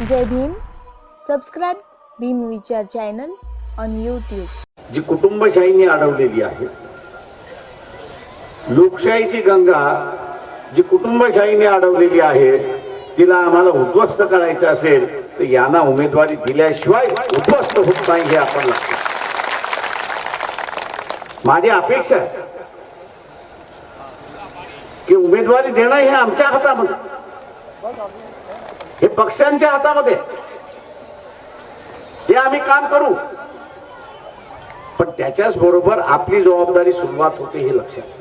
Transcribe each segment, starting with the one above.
Jai Bhim. Subscribe Bhim Vichar channel on YouTube जी कुटुंबशाहीने अडवलेली आहे. लोकशाहीची गंगा जी कुटुंबशाहीने अडवलेली आहे तिला आम्हाला उद्ध्वस्त करायचं असेल तर यांना उमेदवारी दिल्याशिवाय उद्ध्वस्त होत नाही हे आपण माझी अपेक्षा आहे की उमेदवारी देणं हे आमच्या हातामध्ये. हे पक्षांच्या हातामध्ये. हे आम्ही काम करू. पण त्याच्याच बरोबर आपली जबाबदारी सुरुवात होते हे लक्षात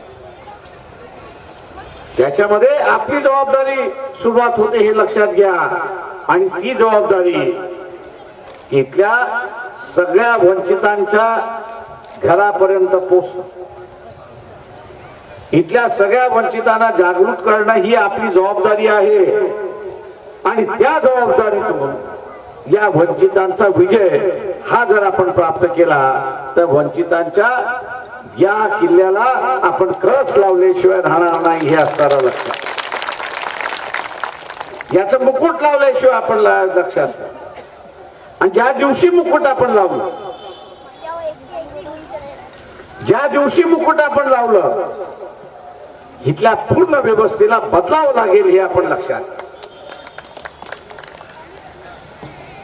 त्याच्यामध्ये आपली जबाबदारी सुरुवात होते हे लक्षात घ्या. आणि ती जबाबदारी इथल्या सगळ्या वंचितांच्या घरापर्यंत पोचण इथल्या सगळ्या वंचितांना जागृत करणं ही आपली जबाबदारी आहे. आणि त्या जबाबदारीतून या वंचितांचा विजय हा जर आपण प्राप्त केला तर वंचितांच्या या किल्ल्याला आपण कळस लावल्याशिवाय राहणार नाही हे असणारा लक्षात. याच मुकुट लावल्याशिवाय आपण लक्षात आणि ज्या दिवशी मुकुट आपण लावलं ज्या दिवशी मुकुट आपण लावलं इथल्या पूर्ण व्यवस्थेला बदलावं लागेल हे आपण लक्षात घ्या.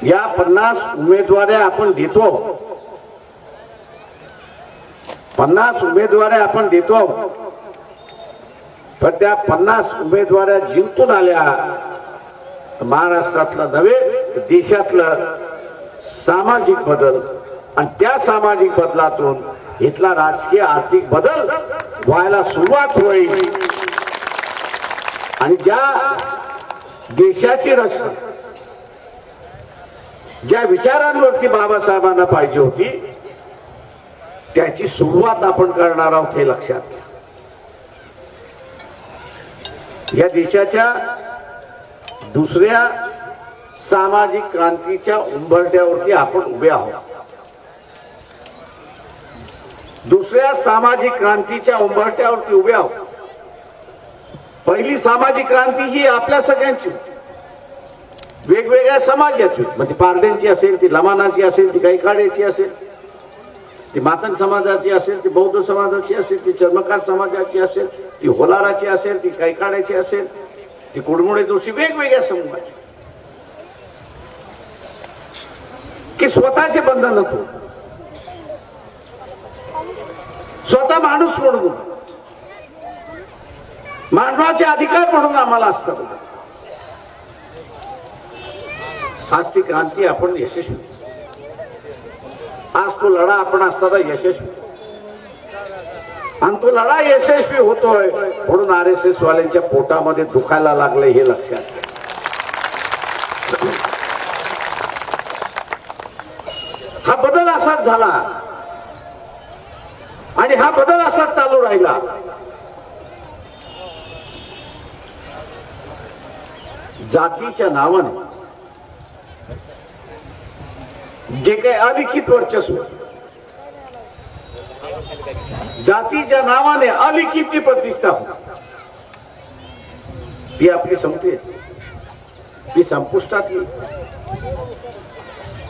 या पन्नास उमेदवाऱ्या आपण देतो. पन्नास उमेदवाऱ्या आपण देतो. पण त्या पन्नास उमेदवाऱ्या जिंकून आल्या महाराष्ट्रातलं नव्हे देशातलं सामाजिक बदल. आणि त्या सामाजिक बदलातून इथला राजकीय आर्थिक बदल व्हायला सुरुवात होईल. आणि ज्या देशाची रचना ज्या विचारांवरती बाबासाहेबांना पाहिजे होती त्याची सुरुवात आपण करणार आहोत हे लक्षात घ्या. या देशाच्या दुसऱ्या सामाजिक क्रांतीच्या उंबरट्यावरती आपण उभे आहोत. दुसऱ्या सामाजिक क्रांतीच्या उंबरट्यावरती उभे आहोत. पहिली सामाजिक क्रांती ही आपल्या सगळ्यांची होती. वेगवेगळ्या समाजाची म्हणजे पारड्यांची असेल ती लमानाची असेल ती कैकाड्याची असेल ती मातंग समाजाची असेल ती बौद्ध समाजाची असेल ती चर्मकार समाजाची असेल ती होलाराची असेल ती कैकाड्याची असेल ती कुडमुडे दोषी वेगवेगळ्या समूहाची की स्वतःचे बंधन नको. स्वतः माणूस म्हणून. मानवाचे अधिकार म्हणून आम्हाला असतात आज ती क्रांती आपण यशस्वी. आज तो लढा आपण असताना यशस्वी. आणि तो लढा यशस्वी होतोय म्हणून आर एस एस वाल्यांच्या पोटामध्ये दुखायला लागले हे लक्षात हा बदल असाच झाला. आणि हा बदल असाच चालू राहिला. जातीच्या नावाने जे काही अलिखित वर्चस्व. जातीच्या नावाने अलिखित जी प्रतिष्ठा ती आपली संपली. ती संपुष्टात येईल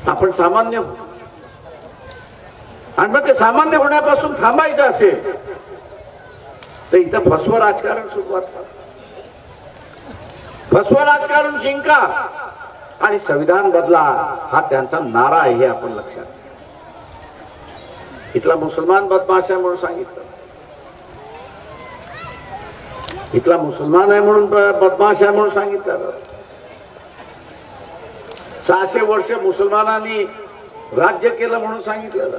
आपण सामान्य आणि मग ते सामान्य होण्यापासून थांबायचं असेल तर इथं फसवं राजकारण सुरुवात करा. फसवं राजकारण जिंका. आणि संविधान बदला हा त्यांचा नारा आहे हे आपण लक्षात इथला मुसलमान बदमाश आहे म्हणून सांगितलं. इथला मुसलमान आहे म्हणून बदमाश आहे म्हणून सांगितलं. सहाशे वर्ष मुसलमानांनी राज्य केलं म्हणून सांगितलं.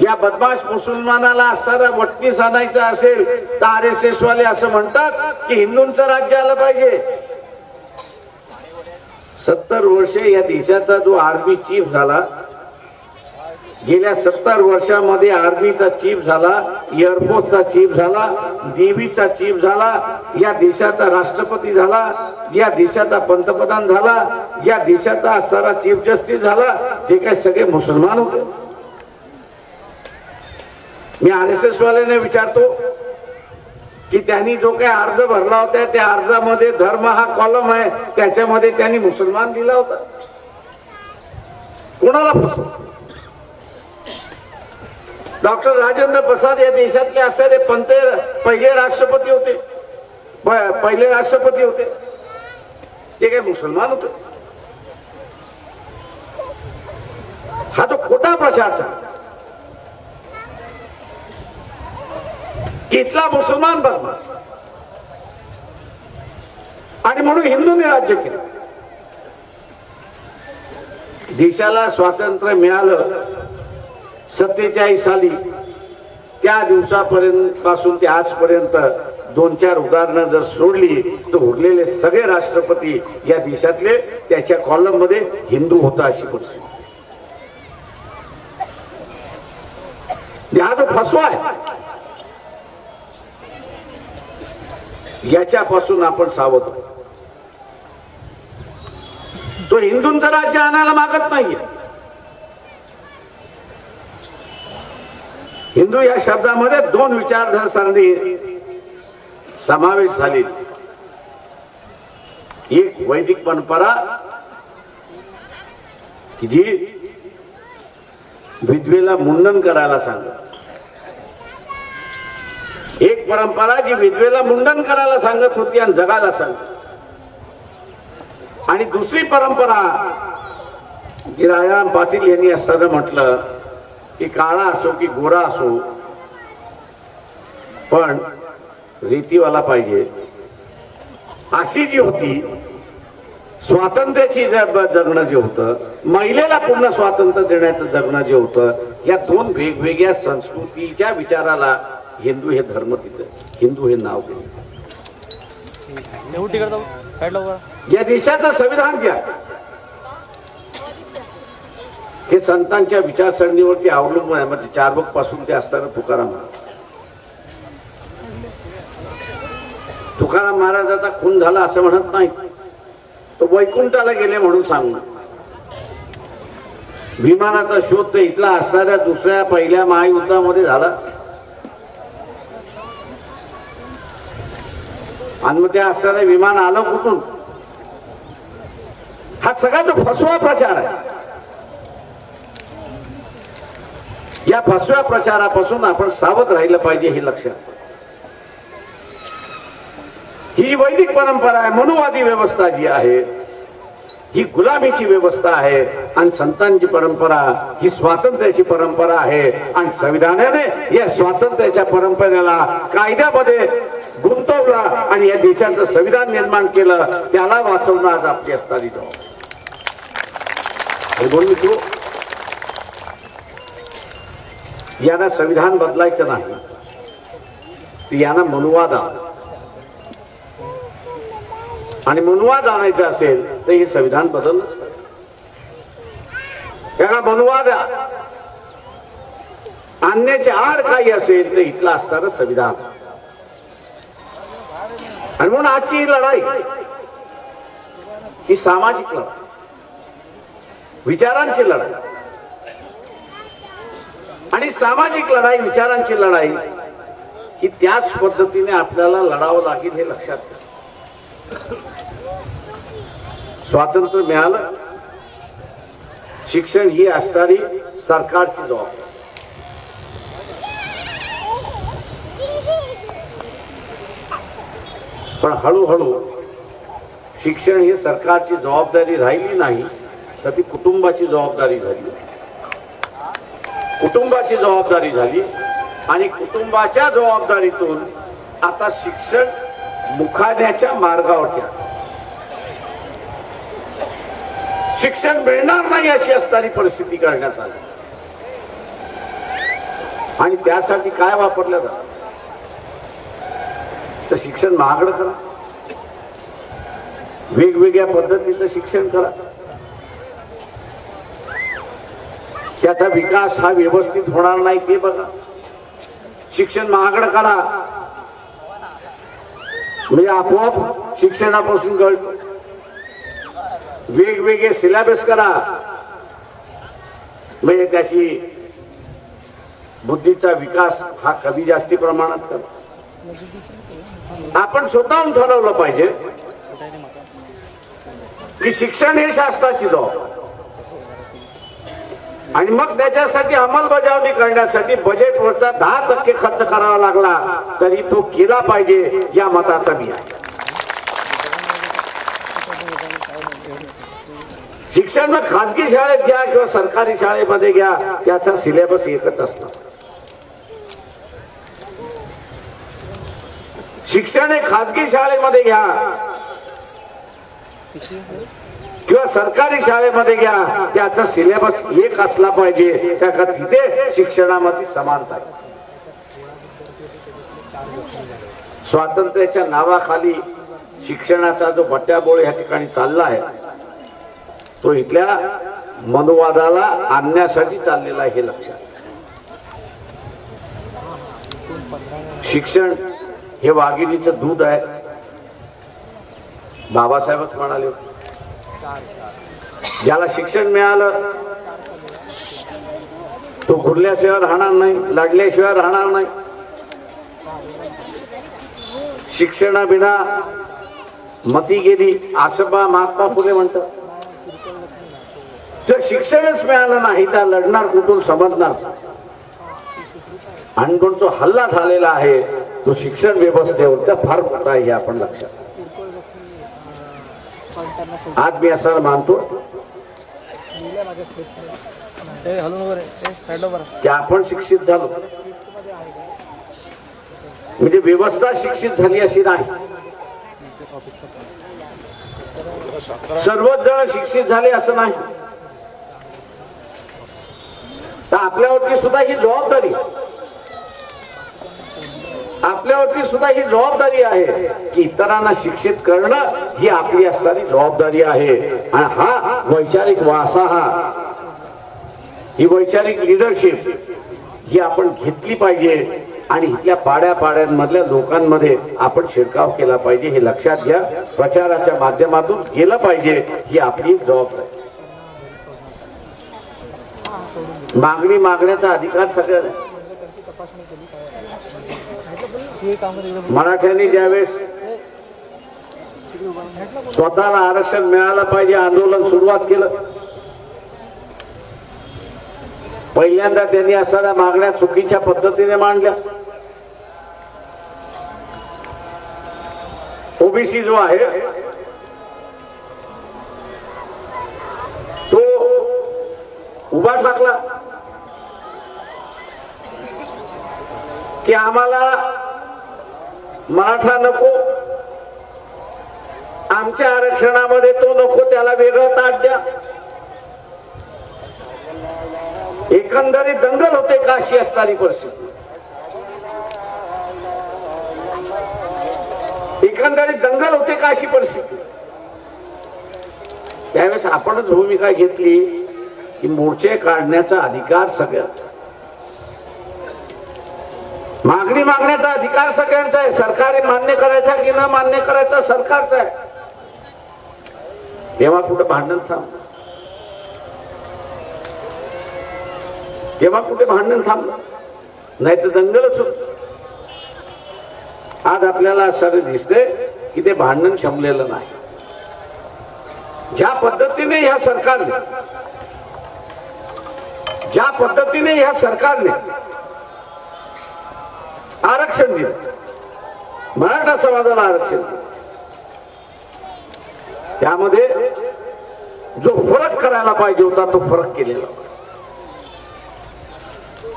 या बदमाश मुसलमानाला असणारा वटणीस आणायचं असेल तर आर एस एस वाले असं म्हणतात की हिंदूंचं राज्य आलं पाहिजे. सत्तर वर्षे या देशाचा जो आर्मी चीफ झाला गेल्या सत्तर वर्षामध्ये आर्मीचा चीफ झाला एअरफोर्सचा चीफ झाला नेव्हीचा चीफ झाला या देशाचा राष्ट्रपती झाला या देशाचा पंतप्रधान झाला या देशाचा असणारा चीफ जस्टिस झाला ते काय सगळे मुसलमान होते. मी आर एस एस वाल्याने विचारतो की त्यांनी जो काही अर्ज भरला होता त्या अर्जामध्ये धर्म हा कॉलम आहे. त्याच्यामध्ये त्यांनी मुसलमान दिला होता. कोणाला फसव डॉक्टर राजेंद्र प्रसाद या देशातले असलेले पंत पहिले राष्ट्रपती होते. पहिले राष्ट्रपती होते. ते काय मुसलमान होते. हा तो खोटा प्रचारचा घेतला मुसलमान बनला आणि म्हणून हिंदूने राज्य केलं. देशाला स्वातंत्र्य मिळालं सत्तेचाळीस साली त्या दिवसापर्यंत पासून ते आजपर्यंत दोन चार उदाहरणं जर सोडली तर उरलेले सगळे राष्ट्रपती या देशातले त्याच्या कॉलममध्ये हिंदू होता अशी परिस्थिती. हा जो फसवा आहे याच्यापासून आपण सावध. आहोत. तो हिंदूंचं राज्य आणायला मागत नाहीये. हिंदू या शब्दामध्ये दोन विचारसरणी समावेश झाली. एक वैदिक परंपरा जी विधवेला मुंडन करायला सांगत. एक परंपरा जी विधवेला मुंडन करायला सांगत होती आणि जगायला सांगत आणि दुसरी परंपरा जी राजाराम पाटील यांनी असताना म्हटलं की काळा असो की गोरा असो पण रीतीवाला पाहिजे. अशी जी होती स्वातंत्र्याची जगणं जे होतं महिलेला पूर्ण स्वातंत्र्य देण्याचं जगणं जे होतं या दोन वेगवेगळ्या संस्कृतीच्या विचाराला हिंदू हे धर्म तिथं हिंदू हे नाव दिलं या देशाचं संविधान जे आहे हे संतांच्या विचारसरणीवरती अवलंबून आहे म्हणजे चारबकपासून ते असताना तुकाराम. तुकाराम महाराजाचा खून झाला असं म्हणत नाही तो वैकुंठाला गेले म्हणून सांगू. विमानाचा शोध तर इथला असणाऱ्या दुसऱ्या पहिल्या महायुद्धामध्ये झाला. आणि मग त्या असणाऱ्या विमान आलं कुठून? हा सगळा जो फसवा प्रचार आहे या फसव्या प्रचारापासून आपण सावध राहिलं पाहिजे हे लक्षात ही वैदिक परंपरा आहे मनुवादी व्यवस्था जी आहे ही गुलामीची व्यवस्था आहे आणि संतांची परंपरा ही स्वातंत्र्याची परंपरा आहे आणि संविधानाने या स्वातंत्र्याच्या परंपरेला कायद्यामध्ये गुंतवला आणि या देशाचं संविधान निर्माण केलं त्याला वाचवणं आज आपली असणारी जबाबदारी. हे यांना संविधान बदलायचं नाही. यांना मनुवाद आला आणि मनुवाद आणायचं असेल तर हे संविधान बदल त्याला मनुवाद आणण्याची आड काही असेल तर इथलं असणार संविधान. आणि म्हणून आजची ही लढाई ही सामाजिक लढाई विचारांची लढाई आणि सामाजिक लढाई विचारांची लढाई ही त्याच पद्धतीने आपल्याला लढावं लागेल हे लक्षात घ्या स्वातंत्र्य मिळालं. शिक्षण ही असणारी सरकारची जबाबदारी. पण हळूहळू शिक्षण ही सरकारची जबाबदारी राहिली नाही तर ती कुटुंबाची जबाबदारी झाली. कुटुंबाची जबाबदारी झाली आणि कुटुंबाच्या जबाबदारीतून आता शिक्षण मुखाण्याच्या मार्गावरती आलं. शिक्षण मिळणार नाही अशी असणारी परिस्थिती करण्यात आली. आणि त्यासाठी काय वापरलं जातं? तर शिक्षण महागडं करा. वेगवेगळ्या पद्धतीचं शिक्षण करा. त्याचा विकास हा व्यवस्थित होणार नाही ते बघा. शिक्षण महागडं करा. म्हणजे आपोआप शिक्षणापासून गळतो. वेगवेगळे सिलेबस करा. म्हणजे त्याची बुद्धीचा विकास हा कमी जास्ती प्रमाणात करा. आपण स्वतःहून ठरवलं पाहिजे की शिक्षण हे शास्त्राची जबाब आणि मग त्याच्यासाठी अंमलबजावणी करण्यासाठी बजेटवरचा दहा टक्के खर्च करावा लागला तरी तो केला पाहिजे या मताचा मी आहे. शिक्षण मग खाजगी शाळेत घ्या किंवा सरकारी शाळेमध्ये घ्या त्याचा सिलेबस एकच असतो शिक्षण हे खाजगी शाळेमध्ये घ्या. किंवा सरकारी शाळेमध्ये घ्या त्याचा सिलेबस एक असला पाहिजे त्या का तिथे शिक्षणामध्ये समानता स्वातंत्र्याच्या नावाखाली शिक्षणाचा जो बट्ट्याबोळ या ठिकाणी चालला आहे तो इथल्या मनोवादाला आणण्यासाठी चाललेला आहे हे लक्षात. शिक्षण हे वाघिणीचं दूध आहे. बाबासाहेबच म्हणाले ज्याला शिक्षण मिळालं तो घुरल्याशिवाय राहणार नाही लढल्याशिवाय राहणार नाही. शिक्षणाविना मती गेली आसबा बा महात्मा फुले म्हणतात. जर शिक्षणच मिळालं नाही तर लढणार कुठून समजणार? आणि पण जो हल्ला झालेला आहे तो शिक्षण व्यवस्थेवर त्या फार मोठा आहे हे आपण लक्षात आज मी असं मानतो की आपण शिक्षित झालो. म्हणजे व्यवस्था शिक्षित झाली अशी नाही. सर्वच जण शिक्षित झाले असं नाही. तर आपल्यावरती सुद्धा ही जबाबदारी. आपल्यावरती सुद्धा ही जबाबदारी आहे की इतरांना शिक्षित करणं ही आपली असणारी जबाबदारी आहे. आणि हा वैचारिक वासा हा ही वैचारिक लिडरशिप ही आपण घेतली पाहिजे. आणि इथल्या पाड्या पाड्यांमधल्या लोकांमध्ये आपण शिरकाव केला पाहिजे हे लक्षात घ्या. प्रचाराच्या माध्यमातून केलं पाहिजे ही आपली जबाबदारी. मागणी मागण्याचा अधिकार सगळ्या मराठ्यांनी ज्यावेळेस स्वतःला आरक्षण मिळालं पाहिजे आंदोलन सुरुवात केलं पहिल्यांदा त्यांनी असणाऱ्या मागण्या चुकीच्या पद्धतीने मांडल्या. ओबीसी जो आहे तो उभा टाकला की आम्हाला मराठा नको आमच्या आरक्षणामध्ये तो नको त्याला वेगळं ताट द्या. एकंदरीत दंगल होते का अशी असणारी परिस्थिती? एकंदरीत दंगल होते का अशी परिस्थिती? त्यावेळेस आपणच भूमिका घेतली की मोर्चे काढण्याचा अधिकार सगळ्यात. मागणी मागण्याचा अधिकार सगळ्यांचा आहे. सरकारी मान्य करायचा की न मान्य करायचा सरकारचा आहे. तेव्हा कुठं भांडण थांब तेव्हा कुठे भांडण थांबलं नाही तर दंगलच होत आज आपल्याला असं दिसतंय की ते भांडण शमलेलं नाही. ज्या पद्धतीने ह्या सरकारने ज्या पद्धतीने ह्या सरकारने आरक्षण दिलं मराठा समाजाला आरक्षण दिलं त्यामध्ये जो फरक करायला पाहिजे होता तो फरक केलेला होता.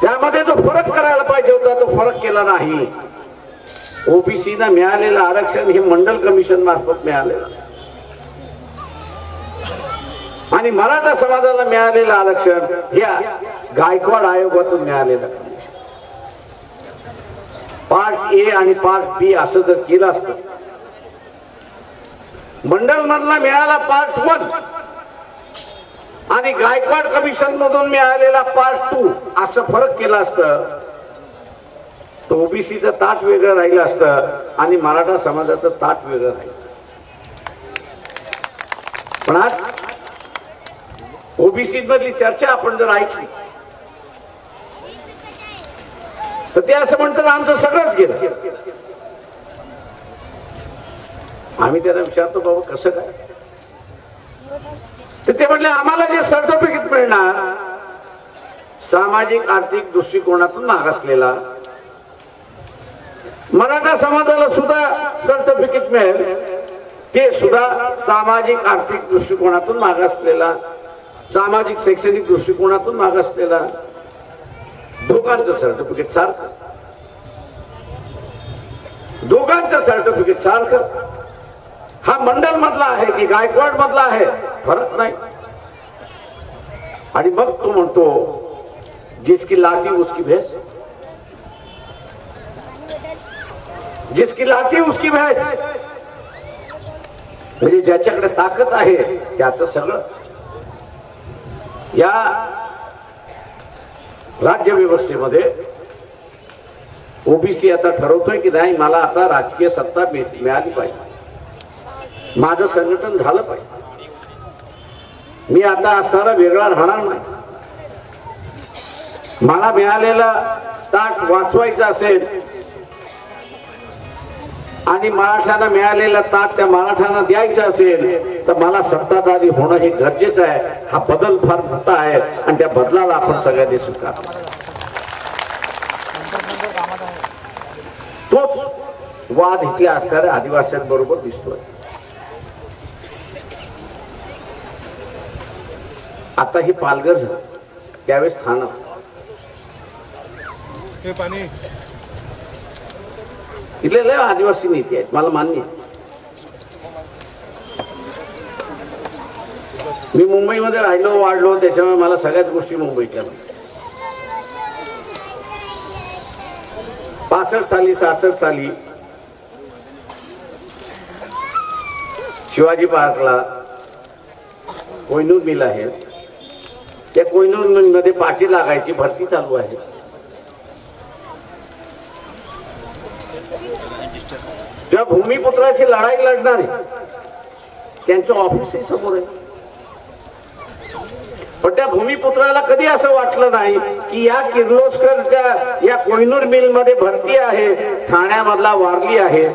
त्यामध्ये जो फरक करायला पाहिजे होता तो फरक केला नाही. ओबीसीला मिळालेलं आरक्षण हे मंडल कमिशन मार्फत मिळालेलं. आणि मराठा समाजाला मिळालेलं आरक्षण या गायकवाड आयोगातून मिळालेलं. पार्ट ए आणि पार्ट बी असं जर केलं असतं मंडल मधला मिळाला पार्ट वन. आणि गायकवाड कमिशन मधून मिळालेला पार्ट टू असं फरक केला असतं. तर ओबीसीचं ताट वेगळं राहिलं असतं आणि मराठा समाजाचं ताट वेगळं राहिलं पण आज ओबीसी मधली चर्चा आपण जर ऐकली तर ते असं म्हणतात आमचं सगळंच गेलं. आम्ही त्यांना विचारतो बाबा कसं काय? तर ते म्हटले आम्हाला जे सर्टिफिकेट मिळणार सामाजिक आर्थिक दृष्टिकोनातून मागासलेला मराठा समाजाला सुद्धा सर्टिफिकेट मिळेल. ते सुद्धा सामाजिक आर्थिक दृष्टिकोनातून मागासलेला सामाजिक शैक्षणिक दृष्टिकोनातून मागासलेला दोघांचं सर्टिफिकेट सारखं. दोघांचं सर्टिफिकेट सारखं. हा मंडल मधला आहे की गायकवाड मधला आहे? फरक नाही. आणि मग तो म्हणतो जिसकी लाठी उसकी भेस. जिसकी लाठी उसकी भैंस. म्हणजे ज्याच्याकडे ताकद आहे त्याचं सगळं. या राज्य व्यवस्थेमध्ये ओबीसी आता ठरवतोय की नाही मला आता राजकीय सत्ता मिळाली पाहिजे. माझं संघटन झालं पाहिजे. मी आता असणारा वेगळा राहणार नाही. मला मिळालेला ताट वाचवायचं असेल आणि मराठ्यांना मिळालेला ताट त्या मराठ्यांना द्यायचं असेल तर मला सत्ताधारी होणं हे गरजेचं आहे. हा बदल फार मोठा आहे आणि त्या बदलाला आपण सगळ्यांनी स्वीकार तोच वाद इथल्या असणाऱ्या आदिवासींबरोबर दिसतोय. आता ही पालघर झालं. त्यावेळेस ठाणं. इथले लय आदिवासी नेते आहेत मला मान्य आहे. मी मुंबईमध्ये राहिलो वाढलो त्याच्यामुळे मला सगळ्याच गोष्टी मुंबईच्या. पासष्ट साली सहासष्ट साली शिवाजी पार्कला कोयनूर मिल आहे. त्या कोयनूर मिलमध्ये पाठी लागायची भरती चालू आहे. त्या भूमिपुत्राची लढाई लढणारे त्यांचं ऑफिसही समोर आहे. पण त्या भूमिपुत्राला कधी असं वाटलं नाही की या किर्लोस्करच्या या कोहिनूर मिलमध्ये भरती आहे ठाण्यामधला वारली आहे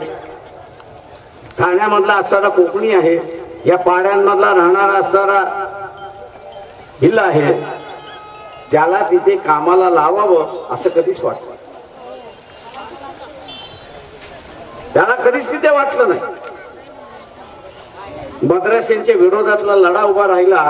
ठाण्यामधला असणारा कोकणी आहे या पाड्यांमधला राहणारा असणारा भिल्ल आहे त्याला तिथे कामाला लावावं असं कधीच वाटलं त्याला कधीच तिथे वाटलं नाही. मद्राशांच्या विरोधातला लढा उभा राहिला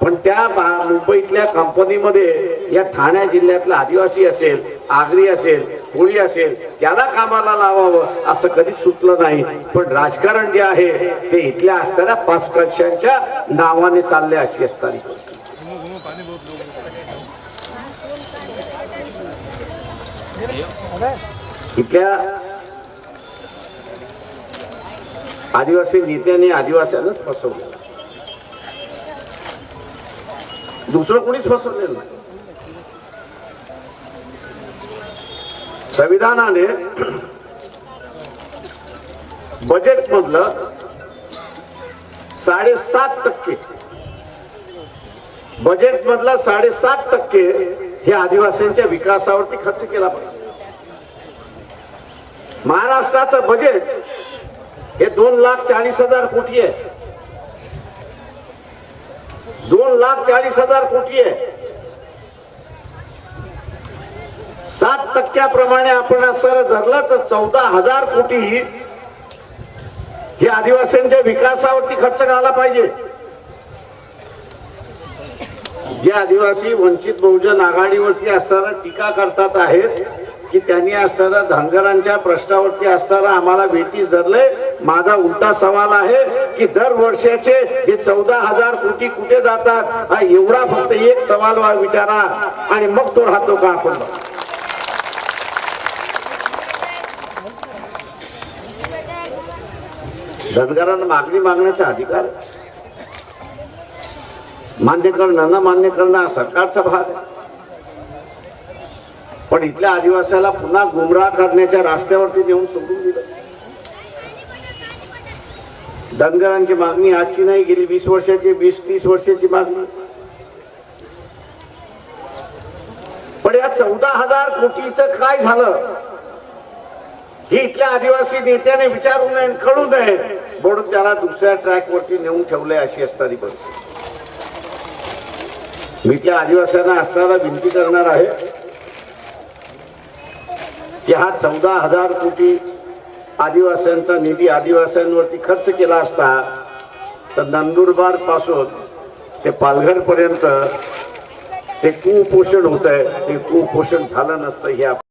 पण त्या मुंबईतल्या कंपनीमध्ये या ठाणे जिल्ह्यातला आदिवासी असेल आगरी असेल कोळी असेल त्याला कामाला लावावं असं कधीच सुटलं नाही. पण राजकारण जे आहे ते इथल्या असताना पाच कक्षांच्या नावाने चालले अशी असताना इथल्या आदिवासी नेत्याने आदिवासींनाच फसवलं. दुसरं कोणीच फसवलेलं नाही. संविधानाने बजेट मधलं साडेसात टक्के बजेट मधला साडेसात टक्के हे आदिवासींच्या विकासावरती खर्च केला पाहिजे. महाराष्ट्राचं बजेट हे दोन लाख चाळीस हजार कोटी आहे. दोन लाख चाळीस हजार कोटी आहे. सात टक्क्याप्रमाणे आपण सर धरलं तर चौदा हजार कोटी हे. आदिवासींच्या विकासावरती खर्च घाला पाहिजे. जे आदिवासी वंचित बहुजन आघाडीवरती असताना टीका करतात आहेत की त्यांनी असताना धनगरांच्या प्रश्नावरती असताना आम्हाला भेटीस धरले माझा उलटा सवाल आहे की दर वर्षाचे हे चौदा हजार कोटी कुठे जातात? हा एवढा फक्त एक सवाल विचारा आणि मग तो राहतो का आपण? धनगरांना मागणी मागण्याचा अधिकार मान्य करणं न मान्य करणं हा सरकारचा भाग आहे. पण इथल्या आदिवासाला पुन्हा गुमराह करण्याच्या रस्त्यावरती नेऊन सोडून दिलं. धनगरांची मागणी आजची नाही गेली वीस वर्षाची वीस तीस वर्षाची मागणी. पण या चौदा हजार कोटीच काय झालं? ही इथल्या आदिवासी नेत्याने विचारू नये कळू नये. म्हणून त्याला दुसऱ्या ट्रॅकवरती नेऊन ठेवले अशी असणारी परिस्थिती. मी त्या आदिवासींना असणारा विनंती करणार आहे की हा चौदा हजार कोटी आदिवासींचा निधी आदिवासींवरती खर्च केला असता तर नंदुरबारपासून ते पालघरपर्यंत ते कुपोषण होत आहे ते कुपोषण झालं नसतं हे